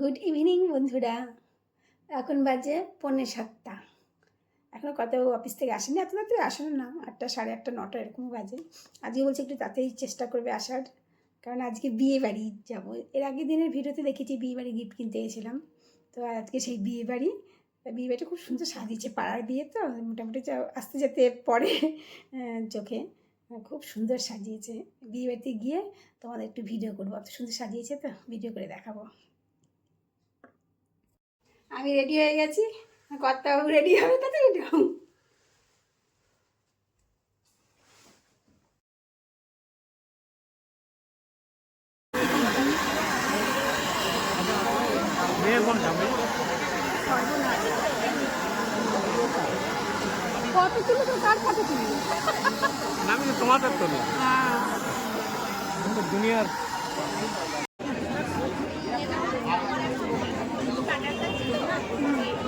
Good evening বন্ধুরা। এখন বাজে পৌনে সাতটা। এখনও কত অফিস থেকে আসেনি এত রাত্রে আসেন না। আটটা, সাড়ে আটটা, নটা এরকম বাজে। আজকে বলছে একটু তাতেই চেষ্টা করবে আসার। কারণ আজকে বিয়ে বাড়ি যাব। এর আগের দিনের ভিডিওতে দেখেছি বিয়ে বাড়ি গিফট কিনতে গেছিলাম। তো আজকে সেই বিয়ে বাড়ি। তা বিয়ে বাড়িটা খুব সুন্দর সাজিয়েছে পাড়ার বিয়ে তো। মোটামুটি আসতে যেতে পরে চোখে। খুব সুন্দর সাজিয়েছে। বিয়ে বাড়িতে গিয়ে তোমাদের একটু ভিডিও করব। অত সুন্দর সাজিয়েছে তো ভিডিও করে দেখাবো। আমি রেডি হয়ে গেছি। কর্তাবাবু রেডি হবে তাতে রেডি হব কত তো? কার কত আমি তোমাদের তো? হ্যাঁ। দুনিয়ার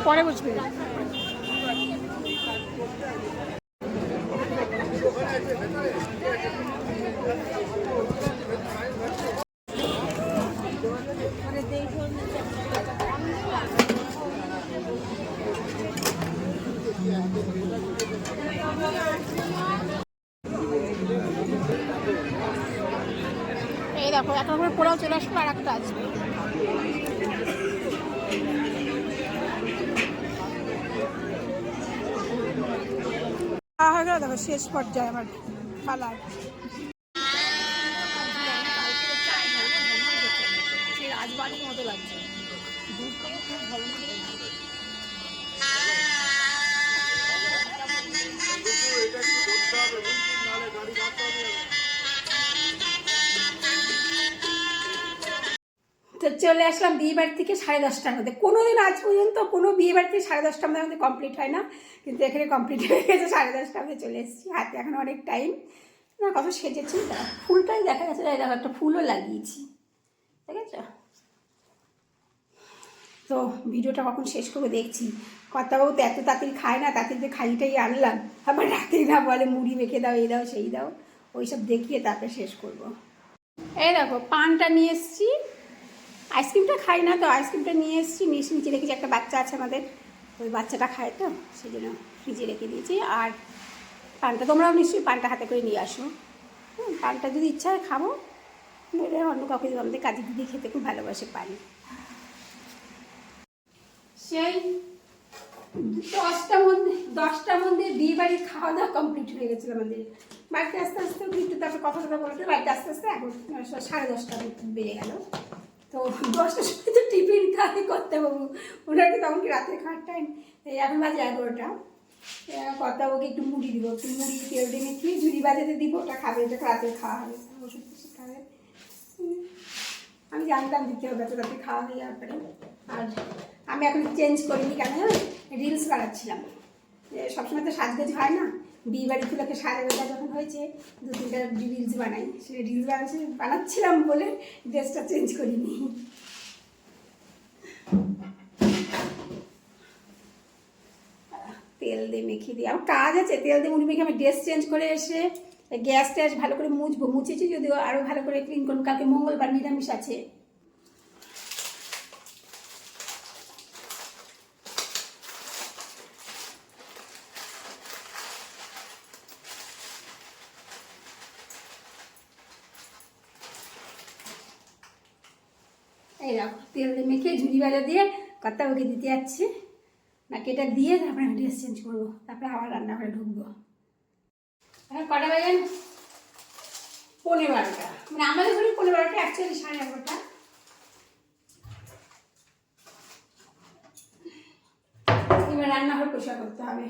পরে বুঝবে। এই দেখো এখন করে পোলাও চলে আসবে আর একটা আসবে খাওয়া হয়ে গেলে দেখো শেষ পর্যায়ে আমার পালার তো চলে আসলাম বিয়ে বাড়ি থেকে সাড়ে দশটার মধ্যে। কোনো দিন আজ পর্যন্ত কোনো বিয়ে বাড়ি থেকে সাড়ে দশটার মধ্যে আমাদের কমপ্লিট হয় না। কিন্তু এখানে কমপ্লিট হয়ে গেছে, সাড়ে দশটার মধ্যে চলে এসেছি। হাতে এখন অনেক টাইম না, কত সেজেছি। ফুলটাই দেখা এই দেখো একটা ফুলও লাগিয়েছি। ঠিক আছে? তো ভিডিওটা কখন শেষ করে দেখছি। কর্তাবাবু তো এত তাড়াতাড়ি খায় না, তাড়াতাড়ি যে খাইটাই আনলাম। আবার রাতে না বলে মুড়ি মেখে দাও, এই দাও, সেই দাও। ওইসব দেখিয়ে তারপরে শেষ করব। এই দেখো, পানটা নিয়ে এসছি। আইসক্রিমটা খাই না তো, আইসক্রিমটা নিয়ে এসেছি, নিয়ে নিচে রেখেছি, একটা বাচ্চা আছে আমাদের। ওই বাচ্চাটা খায় তো, সেই জন্য ফ্রিজে রেখে দিয়েছি। আর পানটা তোমরাও নিশ্চয়ই পানটা হাতে করে নিয়ে আসো। পানটা যদি ইচ্ছা হয় খাব। নইলে অন্য কাউকে দেবো আমাদের কাজে দিদি খেতে খুব ভালোবাসে পানি। সেই দশটার মধ্যে দশটার মধ্যে বিয়ে বাড়ির খাওয়া দাওয়া কমপ্লিট হয়ে গেছিল আমাদের। বাড়িতে আস্তে আস্তে, একটু তারপরে কথা কথা বলতে বাড়িতে আস্তে আস্তে এখন সাড়ে দশটা বেড়ে গেল। তো দশটার সময় তো টিফিন খাই করতে বাবু। ওনার তখন কি রাত্রে খাওয়ার টাইম এই এখন বাজে এগারোটা। কর্তা বাবুকে একটু মুড়ি দিব। একটু মুড়ি, তেল দিয়ে মেখে ঝুড়ি বাজাতে দিব। ওটা খাবে ওটা রাতে খাওয়া হবে। ওষুধ টষুধ খাবে। আমি জানতাম দিতে হবে তো রাতে খাওয়া হয়ে যাওয়ার পরে। আর আমি এখন চেঞ্জ করিনি কেন রিলস বানাচ্ছিলাম। সবসময় তো সাজগোজ হয় না। বিয়ে বাড়ি ফুলকে সাজা গোজা যখন হয়েছে, দু তিনটা রিলস বানাই। সেই রিলস বানাচ্ছি বানাচ্ছিলাম বলে ড্রেসটা চেঞ্জ করিনি। তেল দিয়ে মেখে দিই। আমার কাজ আছে, তেল দিয়ে মুড়ি মেখে আমি ড্রেস চেঞ্জ করে এসে গ্যাস ট্যাস ভালো করে মুছবো। মুছেছি যদিও আরও ভালো করে ক্লিন করুন। কালকে মঙ্গলবার নিরামিষ আছে। এই দেখো, তেল মেখে ঝুড়ি বাজা দিয়ে কর্তা ওকে দিতে যাচ্ছে। নাকি এটা দিয়ে তারপরে আমি ড্রেস চেঞ্জ করব, তারপরে আবার রান্নাঘরে ঢুকবো। এখন কটা বাজেন পনেরো বারোটা। মানে আমাদের ঘরে পনেরো বারোটা অ্যাকচুয়ালি সাড়ে এগারোটা। এবার রান্নাঘর পরিষ্কার করতে হবে।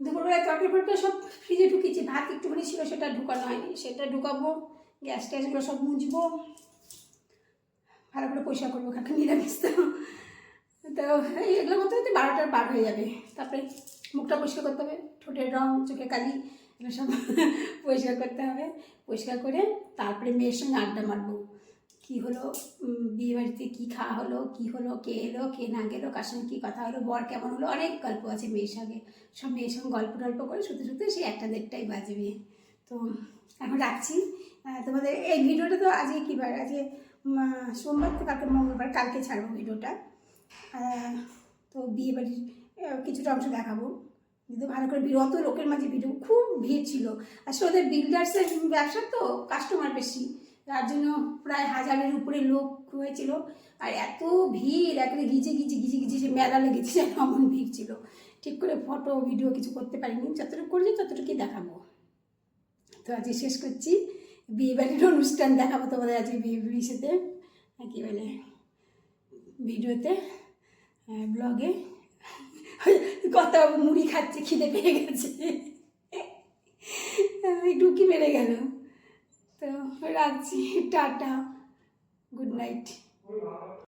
দুপুরবেলা তরকারি ফটকা সব ফ্রিজে ঢুকিয়েছি ভাত একটুখানি ছিল, সেটা ঢুকানো হয়নি। সেটা ঢুকাবো, গ্যাস ট্যাসগুলো সব মুছবো। ভালো করে পয়সা করব কাকে নিরামিষ তো। তো এই এগুলোর মধ্যে হয়তো বারোটার পার হয়ে যাবে। তারপরে মুখটা পরিষ্কার করতে হবে, ঠোঁটের রং, চোখে কালি, এগুলো সব পরিষ্কার করতে হবে। পরিষ্কার করে তারপরে মেয়ের সঙ্গে আড্ডা মারবো। কী হলো বিয়ে বাড়িতে কী খাওয়া হলো, কী হলো, কে এলো, কে না গেলো, কার সঙ্গে কী কথা হলো, বর কেমন হলো, অনেক গল্প আছে মেয়ের সঙ্গে। সব মেয়ের সঙ্গে গল্প টল্প করে শুতে শুতে সেই একটা দেড়টাই বাজবে। তো এখন রাখছি। তোমাদের এই ভিডিওটা তো আজকে কী বার? আজকে সোমবার থেকে কালকে মঙ্গলবার, কালকে ছাড়বো ভিডিওটা। তো বিয়ে বাড়ির কিছুটা অংশ দেখাবো। কিন্তু ভালো করে ভিড়, অত লোকের মাঝে ভিডিও, খুব ভিড় ছিল। আসলে ওদের বিল্ডার্সের ব্যবসা তো কাস্টমার বেশি। তার জন্য প্রায় হাজারের উপরে লোক হয়েছিল আর এত ভিড়, একেবারে গিজে গিজে গিজে গিজে সে মেলা লেগেছে যেন এমন ভিড় ছিল। ঠিক করে ফটো ভিডিও কিছু করতে পারিনি। যতটুকু করেছি ততটুকুই দেখাবো। তো আজকে শেষ করছি। বিয়ে বাড়ির অনুষ্ঠান দেখাবো তোমাদের আজকে বিয়ে সাথে। কী বলে? ভিডিওতে ব্লগে কত মুড়ি খাচ্ছে, খিদে পেয়ে গেছে। ঢুকি মেরে গেল। তো রাখছি, টাটা। Good night